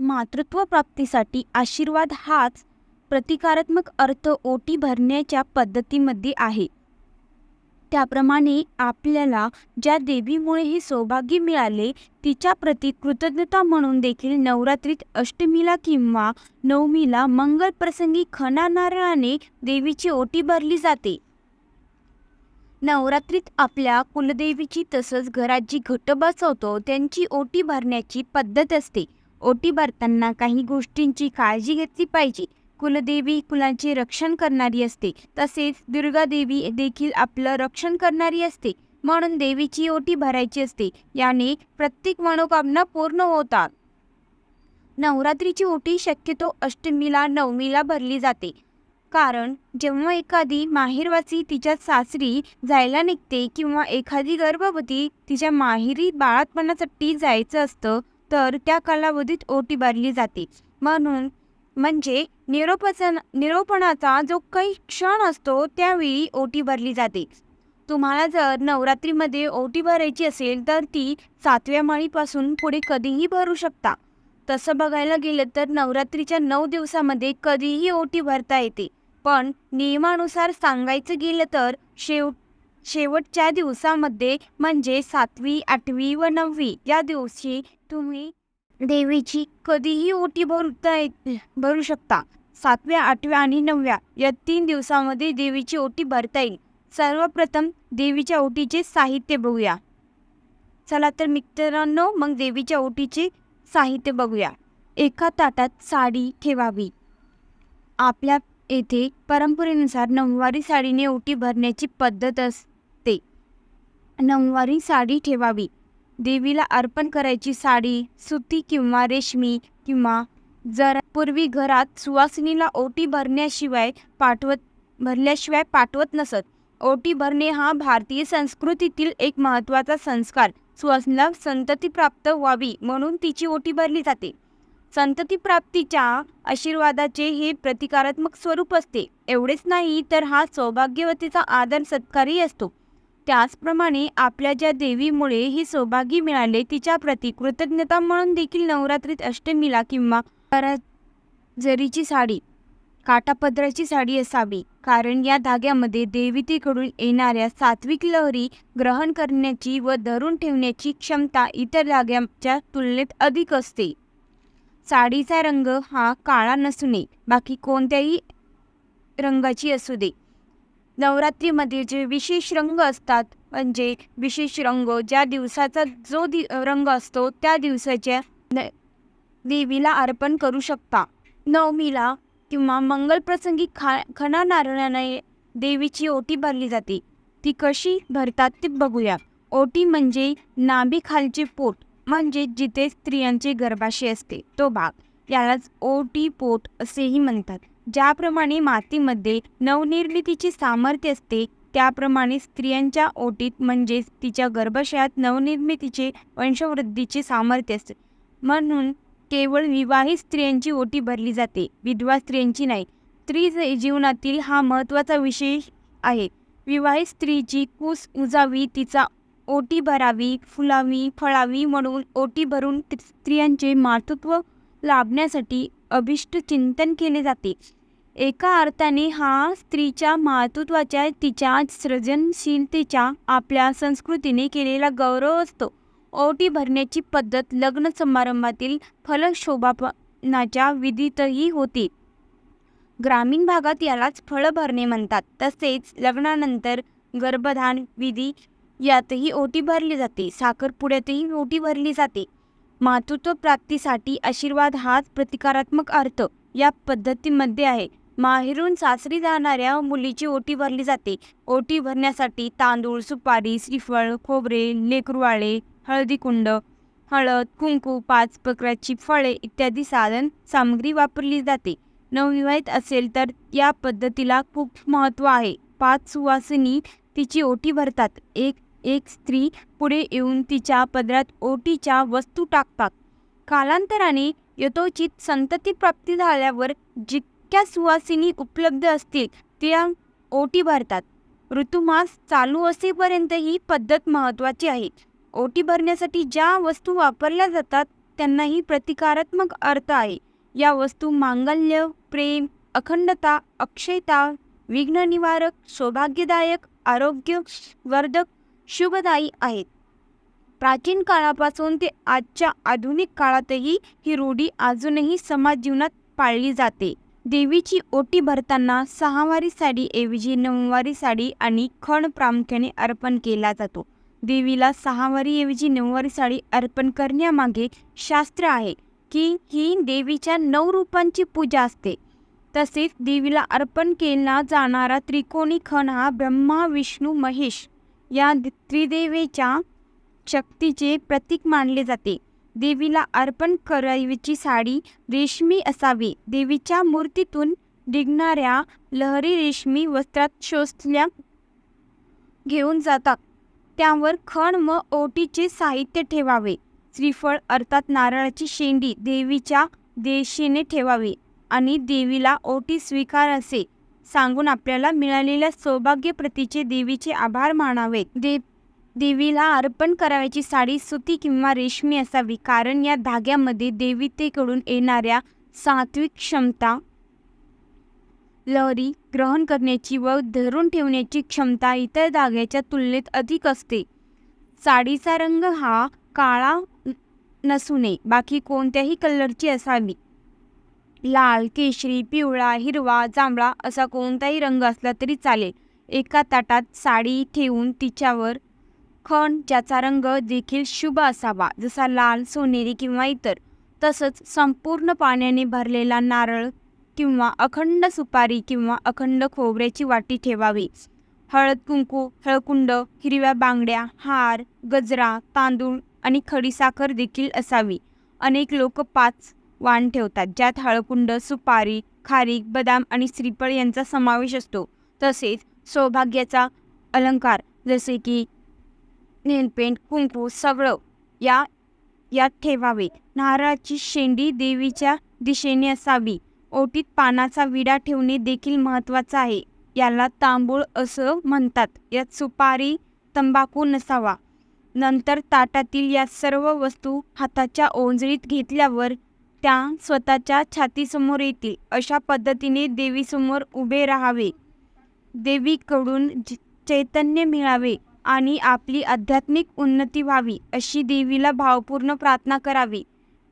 मातृत्व प्राप्तीसाठी आशीर्वाद हाच प्रतिकारात्मक अर्थ ओटी भरण्याच्या पद्धतीमध्ये आहे. त्याप्रमाणे आपल्याला ज्या देवीमुळे हे सौभाग्य मिळाले तिच्या प्रती कृतज्ञता म्हणून देखील नवरात्रीत अष्टमीला किंवा नवमीला मंगल प्रसंगी खणा नारळाने देवीची ओटी भरली जाते. नवरात्रीत आपल्या कुलदेवीची तसंच घरात जी घट बसवतो त्यांची ओटी भरण्याची पद्धत असते. ओटी भरताना काही गोष्टींची काळजी घेतली पाहिजे. कुलदेवी कुलांचे रक्षण करणारी असते. तसेच दुर्गा देवी देखील आपलं रक्षण करणारी असते. म्हणून देवीची ओटी भरायची असते. याने प्रत्येक मनोकामना पूर्ण होतात. नवरात्रीची ओटी शक्यतो अष्टमीला नवमीला भरली जाते. कारण जेव्हा एखादी माहेरवासी तिच्या सासरी जायला निघते किंवा एखादी गर्भवती तिच्या माहेरी बाळातपणासाठी जायचं असतं तर त्या कालावधीत ओटी भरली जाते. म्हणून म्हणजे निरोपचन निरोपणाचा जो काही क्षण असतो त्यावेळी ओटी भरली जाते. तुम्हाला जर नवरात्रीमध्ये ओटी भरायची असेल तर ती सातव्या माळीपासून पुढे कधीही भरू शकता. तसं बघायला गेलं तर नवरात्रीच्या नऊ दिवसामध्ये कधीही ओटी भरता येते. पण नियमानुसार सांगायचं गेलं तर शेव शेवटच्या दिवसामध्ये म्हणजे सातवी आठवी व नववी या दिवशी तुम्ही देवीची कधीही ओटी भरता येत भरू शकता. सातव्या आठव्या आणि नवव्या या तीन दिवसामध्ये देवीची ओटी भरता येईल. सर्वप्रथम देवीच्या ओटीचे साहित्य बघूया. चला तर मित्रांनो मग देवीच्या ओटीचे साहित्य बघूया. एका ताटात साडी ठेवावी. आपल्या येथे परंपरेनुसार नऊवारी साडीने ओटी भरण्याची पद्धत असते नऊवारी साडी ठेवावी. देवीला अर्पण करायची साडी सुती किंवा रेशमी किंवा जर पूर्वी घरात सुवासिनीला ओटी भरण्याशिवाय पाठवत भरल्याशिवाय पाठवत नसत. ओटी भरणे हा भारतीय संस्कृतीतील एक महत्त्वाचा संस्कार. सुवासिनीला संतती प्राप्त व्हावी म्हणून तिची ओटी भरली जाते. संतती प्राप्तीच्या आशीर्वादाचे हे प्रतिकारात्मक स्वरूप असते. एवढेच नाही तर हा सौभाग्यवतीचा आदर सत्कारही असतो. त्याचप्रमाणे आपल्या ज्या देवीमुळे हे सौभाग्य मिळाले तिच्या प्रती कृतज्ञता म्हणून देखील नवरात्रीत अष्टमीला किंवा जरीची साडी काटापदराची साडी असावी. कारण या धाग्यामध्ये देवीतेकडून येणाऱ्या सात्विक लहरी ग्रहण करण्याची व धरून ठेवण्याची क्षमता इतर धाग्यांच्या तुलनेत अधिक असते. साडीचा रंग हा काळा नसू नये. बाकी कोणत्याही रंगाची असू दे. नवरात्रीमध्ये जे विशेष रंग असतात म्हणजे विशेष रंग ज्या दिवसाचा जो दि रंग असतो त्या दिवसाच्या न- देवीला अर्पण करू शकता. नवमीला किंवा मंगलप्रसंगी खा खणा नारळाने देवीची ओटी भरली जाते. ती कशी भरतात ते बघूया. ओटी म्हणजे नाभीखालचे पोट म्हणजे जिथे स्त्रियांचे गर्भाशय असते तो भाग. यालाच ओटी पोट असेही म्हणतात. ज्याप्रमाणे मातीमध्ये नवनिर्मितीचे सामर्थ्य असते त्याप्रमाणे स्त्रियांच्या ओटीत म्हणजेच तिच्या गर्भाशयात नवनिर्मितीचे वंशवृद्धीचे सामर्थ्य असते. म्हणून केवळ विवाहित स्त्रियांची ओटी भरली जाते विधवा स्त्रियांची नाही. स्त्री जीवनातील हा महत्त्वाचा विषय आहे. विवाहित स्त्रीची कूस उजावी तिचा ओटी भरावी फुलावी फळावी म्हणून ओटी भरून स्त्रियांचे मातृत्व लाभण्यासाठी अभिष्ट चिंतन केले जाते. एका अर्थाने हा स्त्रीच्या मातृत्वाच्या तिच्या सृजनशीलतेच्या आपल्या संस्कृतीने केलेला गौरव असतो. ओटी भरण्याची पद्धत लग्न समारंभातील फलशोभापनाच्या विधीतही होते. ग्रामीण भागात यालाच फळ भरणे म्हणतात. तसेच लग्नानंतर गर्भधान विधी यातही ओटी भरली जाते. साखरपुड्यातही ओटी भरली जाते. मातृत्व प्राप्तीसाठी आशीर्वाद हाच प्रतिकारात्मक अर्थ या पद्धतीमध्ये आहे. माहेरून सासरी जाणाऱ्या मुलीची ओटी भरली जाते. ओटी भरण्यासाठी तांदूळ सुपारी श्रीफळ खोबरे लेकरुवाळे हळदीकुंड हळद कुंकू पाच प्रकारची फळे इत्यादी साधन सामग्री वापरली जाते. नवविवाहित असेल तर या पद्धतीला खूप महत्त्व आहे. पाच सुवासिनी तिची ओटी भरतात. एक एक स्त्री पुढे येऊन तिच्या पदरात ओटीच्या वस्तू टाकतात. कालांतराने यथोचित संतती प्राप्ती झाल्यावर जितक्या सुवासिनी उपलब्ध असतील त्या ओटी भरतात. ऋतुमास चालू असेपर्यंत ही पद्धत महत्त्वाची आहे. ओटी भरण्यासाठी ज्या वस्तू वापरल्या जातात त्यांनाही प्रतिकारात्मक अर्थ आहे. या वस्तू मांगल्य प्रेम अखंडता अक्षयता विघ्न निवारक सौभाग्यदायक आरोग्यवर्धक शुभदायी आहेत. प्राचीन काळापासून ते आजच्या आधुनिक काळातही ही रूढी अजूनही समाज जीवनात पाळली जाते. देवीची ओटी भरताना सहावारी साडीऐवजी नऊवारी साडी आणि खण प्रामुख्याने अर्पण केला जातो. देवीला सहावारीऐवजी नऊवारी साडी अर्पण करण्यामागे शास्त्र आहे की ही देवीच्या नऊ रूपांची पूजा असते. तसेच देवीला अर्पण केला जाणारा त्रिकोणी खण हा ब्रह्मा विष्णू महेश या त्रिदेवेच्या शक्तीचे प्रतीक मानले जाते. देवीला अर्पण करायची साडी रेशमी असावी. देवीच्या मूर्तीतून निघणाऱ्या लहरी रेशमी वस्त्रात शोषल्या घेऊन जातात. त्यावर खण व ओटीचे साहित्य ठेवावे. श्रीफळ अर्थात नारळाची शेंडी देवीच्या देशीने ठेवावी आणि देवीला ओटी स्वीकार असे सांगून आपल्याला मिळालेल्या सौभाग्य प्रतीचे देवीचे आभार मानावेत. दे देवीला अर्पण करावयाची साडी सुती किंवा रेशमी असावी कारण या धाग्यामध्ये देवीतेकडून येणाऱ्या सात्विक क्षमता लहरी ग्रहण करण्याची व धरून ठेवण्याची क्षमता इतर धाग्याच्या तुलनेत अधिक असते. साडीचा रंग हा काळा नसू नये बाकी कोणत्याही कलरची असावी. लाल केशरी पिवळा हिरवा जांभळा असा कोणताही रंग असला तरी चालेल. एका ताटात साडी ठेवून तिच्यावर खण ज्याचा रंग देखील शुभ असावा जसा लाल सोनेरी किंवा इतर. तसंच संपूर्ण पाण्याने भरलेला नारळ किंवा अखंड सुपारी किंवा अखंड खोबऱ्याची वाटी ठेवावी. हळद कुंकू हळकुंड हिरव्या बांगड्या हार गजरा तांदूळ आणि खडीसाखर देखील असावी. अनेक लोक पाच वाण ठेवतात ज्यात हळकुंड सुपारी खारीक बदाम आणि श्रीफळ यांचा समावेश असतो. तसेच सौभाग्याचा अलंकार जसे की नेलपेंट कुंकू सगळं या यात ठेवावे. नारळाची शेंडी देवीच्या दिशेने असावी. ओटीत पानाचा विडा ठेवणे देखील महत्त्वाचं आहे. याला तांबूळ असं म्हणतात. यात सुपारी तंबाखू नसावा. नंतर ताटातील या सर्व वस्तू हाताच्या ओंजळीत घेतल्यावर त्या स्वतःच्या छातीसमोर येतील अशा पद्धतीने देवीसमोर उभे राहावे. देवीकडून चैतन्य मिळावे आणि आपली आध्यात्मिक उन्नती व्हावी अशी देवीला भावपूर्ण प्रार्थना करावी.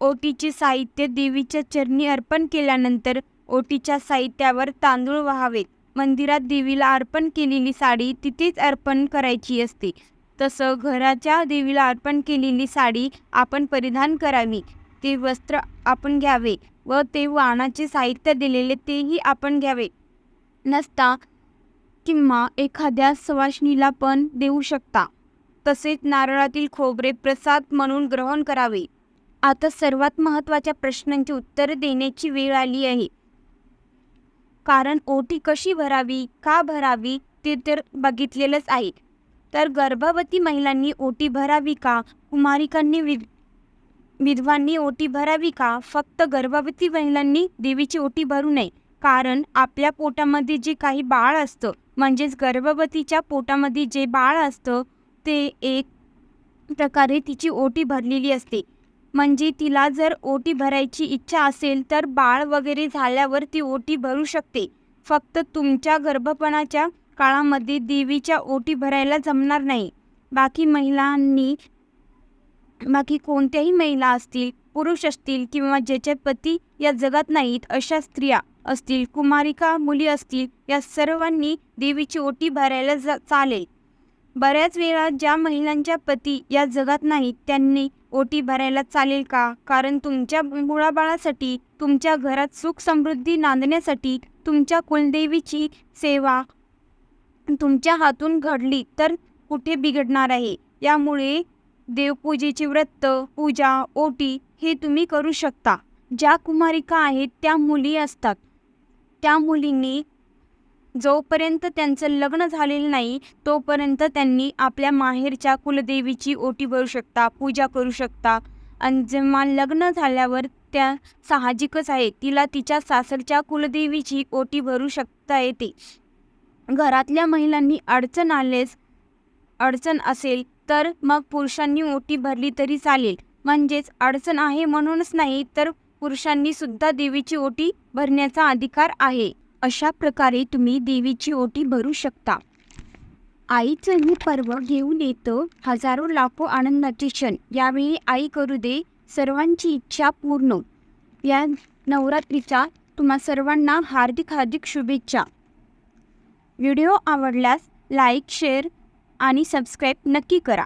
ओटीचे साहित्य देवीच्या चरणी अर्पण केल्यानंतर ओटीच्या साहित्यावर तांदूळ व्हावेत. मंदिरात देवीला अर्पण केलेली साडी तिथेच अर्पण करायची असते. तसं घराच्या देवीला अर्पण केलेली साडी आपण परिधान करावी. ते वस्त्र आपण घ्यावे व ते वाणाचे साहित्य दिलेले तेही आपण घ्यावे. नसता किंवा एखाद्या सवाशणीला पण देऊ शकता. तसेच नारळातील खोबरे प्रसाद म्हणून ग्रहण करावे. आता सर्वात महत्त्वाच्या प्रश्नांची उत्तरे देण्याची वेळ आली आहे. कारण ओटी कशी भरावी का भरावी ते तर बघितलेलंच आहे. तर गर्भवती महिलांनी ओटी भरावी का कुमारिकांनी वि विधवांनी ओटी भरावी का? फक्त गर्भवती महिलांनी देवीची ओटी भरू नये. कारण आपल्या पोटामध्ये जे काही बाळ असतं म्हणजेच गर्भवतीच्या पोटामध्ये जे बाळ असतं ते एक प्रकारे तिची ओटी भरलेली असते. म्हणजे तिला जर ओटी भरायची इच्छा असेल तर बाळ वगैरे झाल्यावर ती ओटी भरू शकते. फक्त तुमच्या गर्भपणाच्या काळामध्ये देवीच्या ओटी भरायला जमणार नाही. बाकी महिलांनी बाकी कोणत्याही महिला असतील पुरुष असतील किंवा ज्याचे पती या जगात नाहीत अशा स्त्रिया असतील कुमारिका मुली असतील या सर्वांनी देवीची ओटी भरायला जा चालेल. बऱ्याच वेळा ज्या महिलांच्या पती या जगात नाहीत त्यांनी ओटी भरायला चालेल का? कारण तुमच्या मुळाबाळासाठी तुमच्या घरात सुख समृद्धी नांदण्यासाठी तुमच्या कुलदेवीची सेवा तुमच्या हातून घडली तर कुठे बिघडणार आहे? यामुळे देवपूजेची व्रत पूजा ओटी हे तुम्ही करू शकता. ज्या कुमारिका आहेत त्या मुली असतात. त्या मुलींनी जोपर्यंत त्यांचं लग्न झालेलं नाही तोपर्यंत त्यांनी आपल्या माहेरच्या कुलदेवीची ओटी भरू शकता पूजा करू शकता. आणि जेव्हा लग्न झाल्यावर त्या साहजिकच आहे तिला तिच्या सासरच्या कुलदेवीची ओटी भरू शकता येते. घरातल्या महिलांनी अडचण आलेस अडचण असेल तर मग पुरुषांनी ओटी भरली तरी चालेल. म्हणजेच अडचण आहे म्हणूनच नाही तर पुरुषांनी सुद्धा देवीची ओटी भरण्याचा अधिकार आहे. अशा प्रकारे तुम्ही देवीची ओटी भरू शकता. आईचं हे पर्व घेऊन येतं हजारो लाखो आनंदाचे क्षण. यावेळी आई करू दे सर्वांची इच्छा पूर्ण या नवरात्रीचा तुम्हा सर्वांना हार्दिक हार्दिक शुभेच्छा. व्हिडिओ आवडल्यास लाईक शेअर आणि सबस्क्राईब नक्की करा.